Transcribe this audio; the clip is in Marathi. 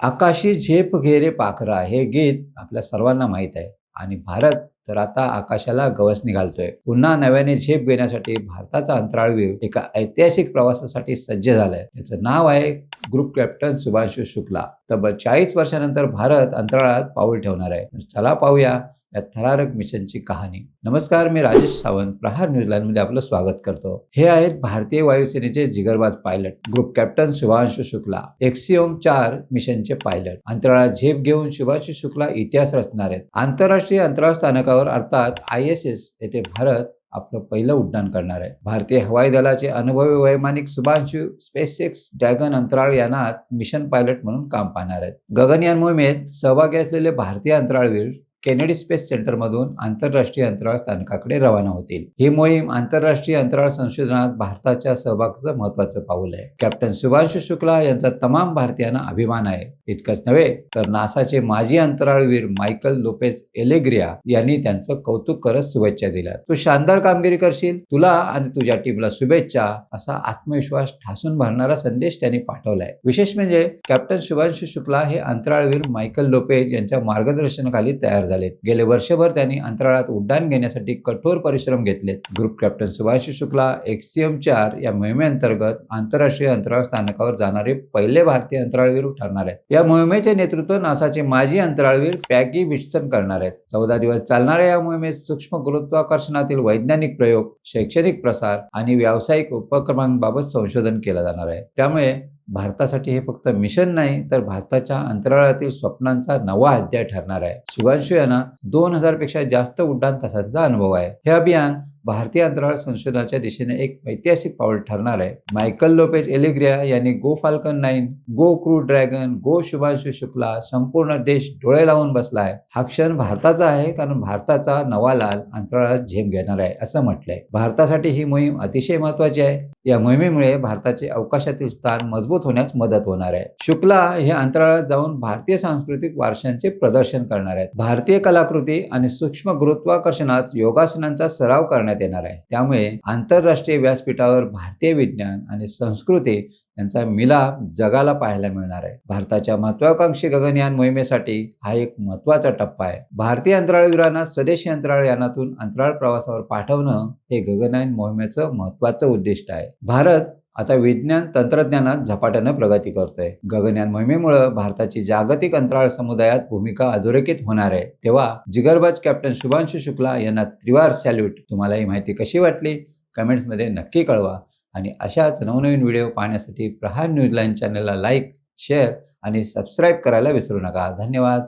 आकाशी झेप घेरे पाखरा हे गीत आपल्या सर्वांना माहीत आहे. आणि भारत तर आता आकाशाला गवस घालतोय पुन्हा नव्याने झेप घेण्यासाठी भारताचा अंतराळवीर एका ऐतिहासिक प्रवासासाठी सज्ज झालाय. त्याचं नाव आहे ग्रुप कॅप्टन सुभाष शुक्ला. तब्बल चाळीस वर्षानंतर भारत अंतराळात पाऊल ठेवणार आहे. तर चला पाहूया या थरारक मिशनची कहाणी. नमस्कार मी राजेश सावंत प्रहार न्यूझीलंडमध्ये आपलं स्वागत करतो. हे आहेत भारतीय वायुसेनेचे जिगरबाज pilot group captain Shubhanshu Shukla. Axiom चार मिशनचे पायलट. अंतराळात झेप घेऊन शुभांशु शुक्ला इतिहास रचणार आहेत. आंतरराष्ट्रीय अंतराळ स्थानकावर अर्थात आय एस एस येथे भारत आपलं पहिलं उड्डाण करणार आहे. भारतीय हवाई दलाचे अनुभवी वैमानिक शुभांशु स्पेस एक्स ड्रॅगन अंतराळ यानात मिशन पायलट म्हणून काम पाहणार आहेत. गगनयान मोहिमेत सहभागी असलेले भारतीय अंतराळवीर केनेडी स्पेस सेंटरमधून आंतरराष्ट्रीय अंतराळ स्थानकाकडे रवाना होतील. ही मोहीम आंतरराष्ट्रीय अंतराळ संशोधनात भारताच्या सहभागाचं महत्वाचं पाऊल आहे. कॅप्टन शुभांशु शुक्ला यांचा तमाम भारतीयांना अभिमान आहे. इतकंच नव्हे तर नासाचे माजी अंतराळवीर मायकल लोपेज एलेग्रिया यांनी त्यांचं कौतुक करत शुभेच्छा दिल्या तू शानदार कामगिरी करशील. तुला आणि तुझ्या टीमला शुभेच्छा असा आत्मविश्वास ठासून भरणारा संदेश त्यांनी पाठवलाय. विशेष म्हणजे कॅप्टन शुभांशु शुक्ला हे अंतराळवीर मायकल लोपेज यांच्या मार्गदर्शनाखाली तयार झालेत. गेले वर्षभर त्यांनी अंतराळात उड्डाण घेण्यासाठी कठोर परिश्रम घेतलेत. Group captain Subhash Shukla Axiom चार या मोहिमेअंतर्गत आंतरराष्ट्रीय अंतराळ स्थानकावर जाणारे पहिले भारतीय अंतराळवीर ठरणार आहेत. या मोहिमेचे नेतृत्व नासाचे माजी अंतराळवीर पॅगी विटसन करणार आहेत. चौदा दिवस चालणाऱ्या या मोहिमेत सूक्ष्म गुरुत्वाकर्षणातील वैज्ञानिक प्रयोग शैक्षणिक प्रसार आणि व्यावसायिक उपक्रमांबाबत संशोधन केलं जाणार आहे. त्यामुळे भारतासाठी हे फक्त मिशन नाही तर भारताच्या अंतराळातील स्वप्नांचा नवा अध्याय ठरणार आहे. शुभांशु यांना दोन हजारपेक्षा जास्त उड्डाण तासांचा अनुभव आहे. हे अभियान भारतीय अंतराळ संशोधनाच्या दिशेने एक ऐतिहासिक पाऊल ठरणार आहे. मायकल लोपेज एलिग्रिया यांनी go Falcon nine go Crew Dragon go Shubhanshu Shukla संपूर्ण देश डोळे लावून बसला आहे. हा क्षण भारताचा आहे कारण भारताचा नवा लाल अंतराळात झेप घेणार आहे असं म्हटलंय. भारतासाठी ही मोहीम अतिशय महत्वाची आहे. या मोहिमेमुळे भारताचे अवकाशातील स्थान मजबूत होण्यास मदत होणार आहे. शुक्ला हे अंतराळात जाऊन भारतीय सांस्कृतिक वारशांचे प्रदर्शन करणार आहेत. भारतीय कलाकृती आणि सूक्ष्म गुरुत्वाकर्षणात योगासनांचा सराव करण्यात येणार आहे. त्यामुळे आंतरराष्ट्रीय व्यासपीठावर भारतीय विज्ञान आणि संस्कृती यांचा मिलाप जगाला पाहायला मिळणार आहे. भारताच्या महत्वाकांक्षी गगनयान मोहिमेसाठी हा एक महत्त्वाचा टप्पा आहे. भारतीय अंतराळवीरांना स्वदेशी अंतराळ यानातून अंतराळ प्रवासावर पाठवणं हे गगनयान मोहिमेचं महत्वाचं उद्दिष्ट आहे. भारत आता विज्ञान तंत्रज्ञानात झपाट्यानं प्रगती करतोय. गगनयान मोहिमेमुळे भारताची जागतिक अंतराळ समुदायात भूमिका अधोरेखित होणार आहे. तेव्हा जिगरबाज कॅप्टन शुभांशु शुक्ला यांना त्रिवार सॅल्यूट. तुम्हाला ही माहिती कशी वाटली? कमेंट्समध्ये नक्की कळवा. आणि अशाच नवनवीन व्हिडिओ पाहण्यासाठी प्रहार न्यूजलाईन चॅनलला लाईक शेअर आणि सबस्क्राईब करायला विसरू नका. धन्यवाद.